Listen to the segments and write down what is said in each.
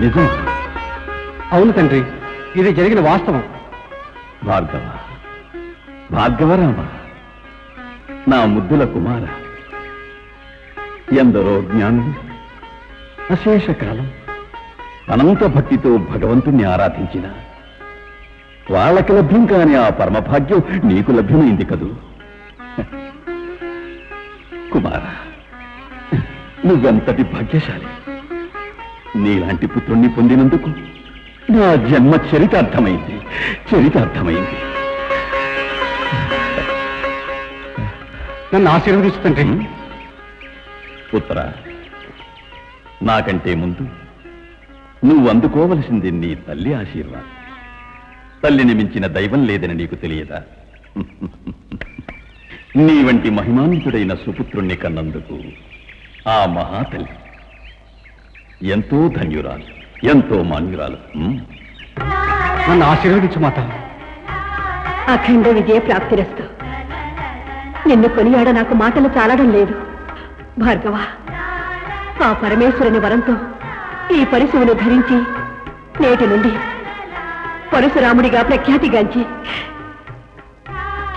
నిజం? అవును తండ్రి ఇది జరిగిన వాస్తవం. భార్గవ భార్గవరామ నా ముద్దుల కుమార ఎందరో జ్ఞానులు. అశేష కాలం అనంత భక్తితో భగవంతుణ్ణి ఆరాధించిన వాళ్ళకి లభ్యం కాని ఆ పరమభాగ్యం నీకు లభ్యమైంది కదూ? కుమార నువ్వెంతటి భాగ్యశాలి? నీలాంటి పుత్రుణ్ణి పొందినందుకు నా జన్మ చరితార్థమైంది. చరితార్థమైంది. నన్ను ఆశీర్వదించు తండ్రి. పుత్ర నాకంటే ముందు నువ్వు అందుకోవలసింది నీ తల్లి ఆశీర్వాదం. తల్లిని మించిన దైవం లేదని నీకు తెలియదా? నీ వంటి మహిమాన్వితుడైన సుపుత్రుణ్ణి కన్నందుకు ఆ మహాతల్లి ఎంతో ధన్యురాలు ఎంతో మాన్యురాలు. ఉమ్. నన్ను ఆశీర్వదించు మాత. అఖండ విజయ ప్రాప్తిరస్తు నిన్ను కొనియాడ నాకు మాటలు చాలడం లేదు. భార్గవ ఆ పరమేశ్వరుని వరంతో ఈ పరశువును ధరించి నేటి నుండి పరశురాముడిగా ప్రఖ్యాతిగాంచి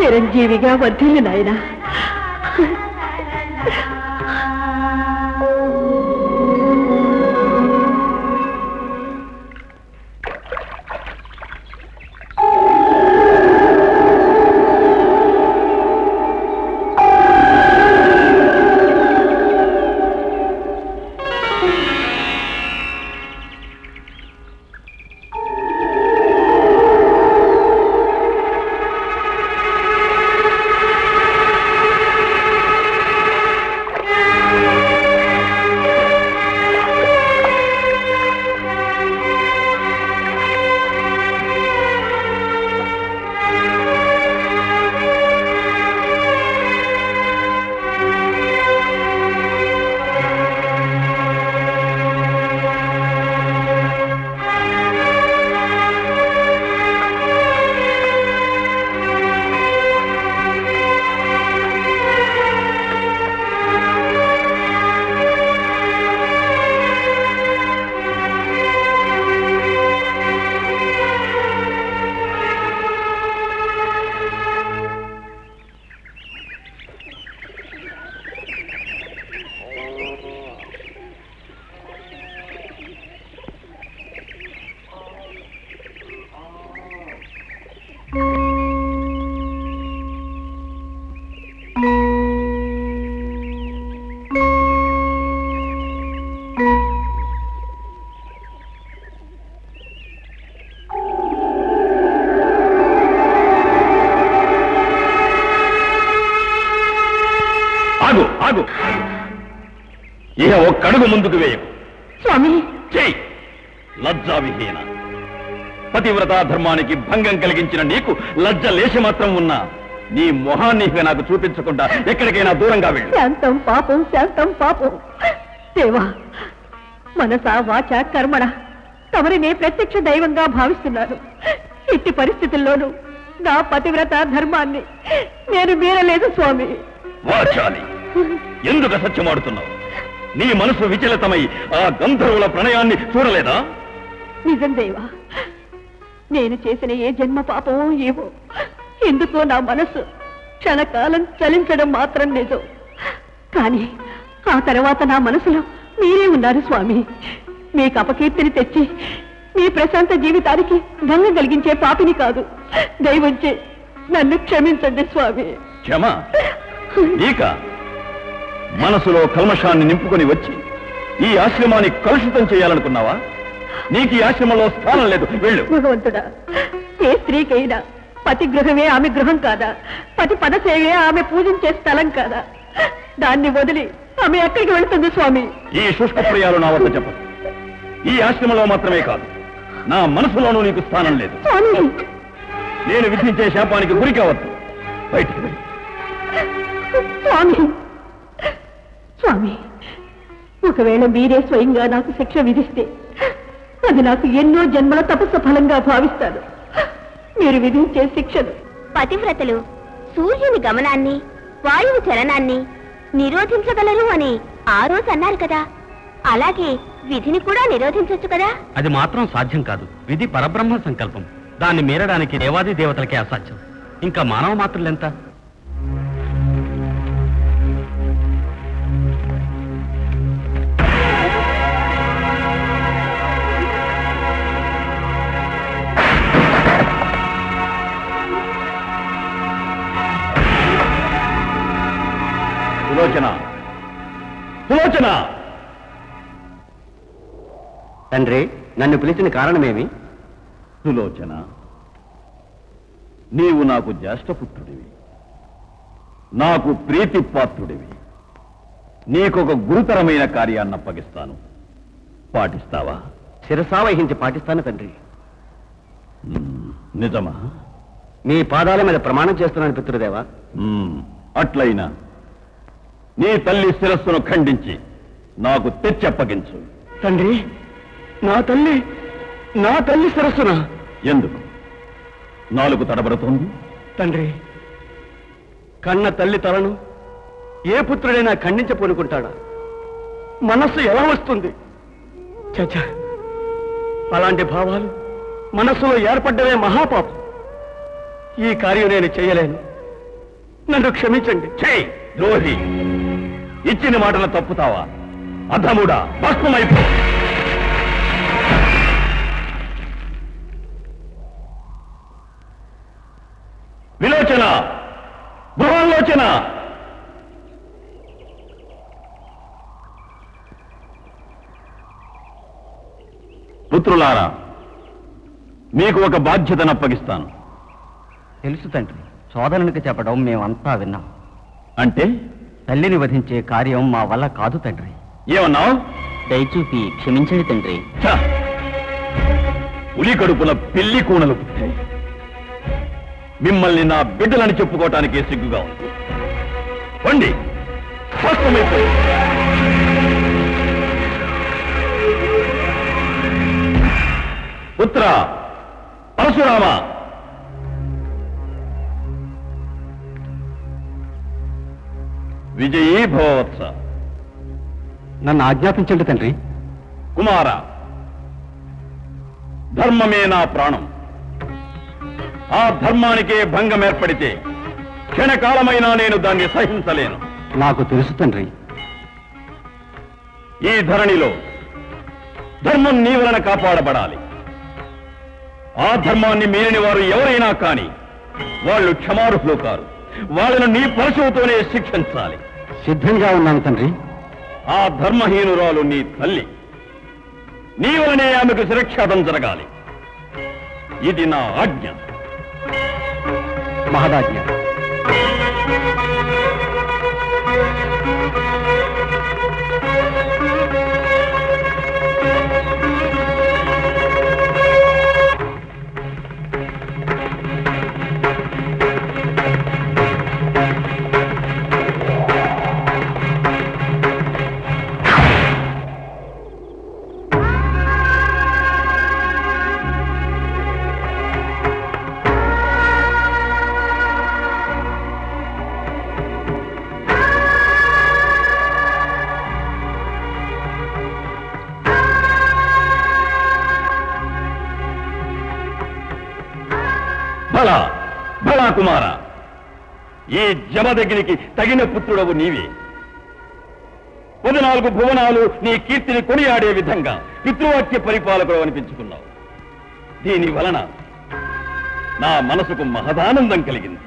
చిరంజీవిగా వర్ధిల్లు నాయనా. ఆగు ఆగు. ఇక ఒక్కడుగు ముందుకు వేయకు. స్వామి. చెయ్యి లజ్జావిహీన. పతివ్రతా ధర్మానికి భంగం కలిగించిన నీకు లజ్జ లేశమాత్రం ఉన్నా. నీ మొహాన్ని నాకు చూపించకుండా ఎక్కడికైనా దూరంగా వెళ్ళు. శాంతం పాపం శాంతం పాపం. దేవా మనస వాచ కర్మణ. తమరినే ప్రత్యక్ష దైవంగా భావిస్తున్నారు ఇట్టి పరిస్థితుల్లోనూ నా పతివ్రత ధర్మాన్ని నేను మీరలేదు స్వామి. వాచాలి. ఎందుకు సత్యమాడుతున్నావు నీ మనసు విచలితమై ఆ గంధర్వుల ప్రణయాన్ని చూడలేదా? నిజం దేవా నేను చేసిన ఏ జన్మ పాపమో ఏవో ఎందుకో నా మనసు క్షణకాలం చలించడం మాత్రం నిజం కానీ ఆ తర్వాత నా మనసులో మీరే ఉన్నారు స్వామి. మీకు అపకీర్తిని తెచ్చి మీ ప్రశాంత జీవితానికి భంగం కలిగించే పాపిని కాదు. దయవుంచి నన్ను క్షమించండి స్వామి. క్షమ? నీక? మనసులో కల్మషాన్ని నింపుకొని వచ్చి ఈ ఆశ్రమాన్ని కలుషితం చేయాలనుకున్నావా? నీకు ఈ ఆశ్రమంలో స్థానం లేదు. వెళ్ళు. భగవంతుడా ఏ స్త్రీకైనా పతి గృహమే ఆమె గృహం కాదా? పతి పదసేవే ఆమె పూజించే స్థలం కాదా? దాన్ని వదిలి ఆమె ఎక్కడికి వెళ్తుంది స్వామి? ఈ శుష్క ప్రియాలు నా వద్ద చెప్పు ఈ ఆశ్రమంలో మాత్రమే కాదు. నా మనసులోనూ నీకు స్థానం లేదు. స్వామి! నేను విధించే శాపానికి గురి కావద్దు. బయటికి. స్వామి! స్వామి ఒకవేళ మీరే స్వయంగా నాకు శిక్ష విధిస్తే అది నాకు ఎన్నో జన్మల తపస్సు ఫలంగా భావిస్తాను. మీరు విధించే శిక్షను పతివ్రతలు సూర్యుని గమనాన్ని వాయువు చలనాన్ని నిరోధించగలరు అని ఆ రోజు అన్నారు కదా. అలాగే విధిని కూడా నిరోధించొచ్చు కదా. అది మాత్రం సాధ్యం కాదు. విధి పరబ్రహ్మ సంకల్పం. దాన్ని మీరడానికి దేవాది దేవతలకే అసాధ్యం. ఇంకా మానవ మాత్రులెంత సులోచన. సులోచన! తండ్రి నన్ను పిలిచిన కారణమేమి? సులోచన నీవు నాకు జ్యేష్ఠపుత్రుడివి. నాకు ప్రీతిపాత్రుడివి. నీకొక గురుతరమైన కార్యాన్ని అప్పగిస్తాను. పాటిస్తావా? శిరసావహించి పాటిస్తాను తండ్రి. నిజమా? మీ పాదాల మీద ప్రమాణం చేస్తున్నాను పితృదేవా. అట్లయినా. నీ తల్లి శిరస్సును ఖండించి నాకు తెచ్చప్పగించు. తండ్రి నా తల్లి నా తల్లి శిరస్సున? ఎందుకు? నాలుగు తడబడుతోంది. తండ్రి కన్న తల్లి తలను ఏ పుత్రుడైనా ఖండించపోనుకుంటాడా మనస్సు ఎలా వస్తుంది? చచ అలాంటి భావాలు మనస్సులో ఏర్పడ్డవే మహాపాపం. ఈ కార్యం నేను చేయలేను. నన్ను క్షమించండి. చేయి ద్రోహి! ఇచ్చిన మాటను తప్పుతావా? అధముడా భస్మమైపో. విలోచన గృహాలోచన. పుత్రులారా మీకు ఒక బాధ్యతను అప్పగిస్తాను. తెలుసు తండ్రి సోదరునికి చెప్పడం మేమంతా విన్నాం. అంటే? తల్లిని వధించే కార్యం మా వల్ల కాదు తండ్రి. ఏమన్నావు? దయచూపి క్షమించండి తండ్రి! పులి కడుపున పిల్లి కూనలు పుట్టాయి. మిమ్మల్ని నా బిడ్డలని చెప్పుకోవటానికి సిగ్గుగా ఉంది. స్పష్టమైపోయి పుత్ర పరశురామ! విజయీ భవత్స నన్ను ఆజ్ఞాపించండి తండ్రి. కుమార ధర్మమే నా ప్రాణం. ఆ ధర్మానికే భంగం ఏర్పడితే క్షణకాలమైనా నేను దాన్ని సహించలేను. నాకు తెలుసు తండ్రి. ఈ ధరణిలో ధర్మం నీ వలన కాపాడబడాలి. ఆ ధర్మాన్ని మీరిన వారు ఎవరైనా కాని వాళ్ళు క్షమార్హులు కారు. వాళ్ళను నీ పరశువుతోనే శిక్షించాలి. సిద్ధంగా ఉన్నాను తండ్రి. ఆ ధర్మహీనురాలు నీ తల్లి. నీ వలనే ఆమెకు శిరక్షాతం జరగాలి. ఇది నా ఆజ్ఞ. మహదాజ్ఞ. బలా కుమార ఈ జమదగ్నికి తగిన పుత్రుడవు నీవే. పద్నాలుగు భువనాలు నీ కీర్తిని కొనియాడే విధంగా పితృవాక్య పరిపాలకుడు అనిపించుకున్నావు. దీని వలన నా మనసుకు మహదానందం కలిగింది.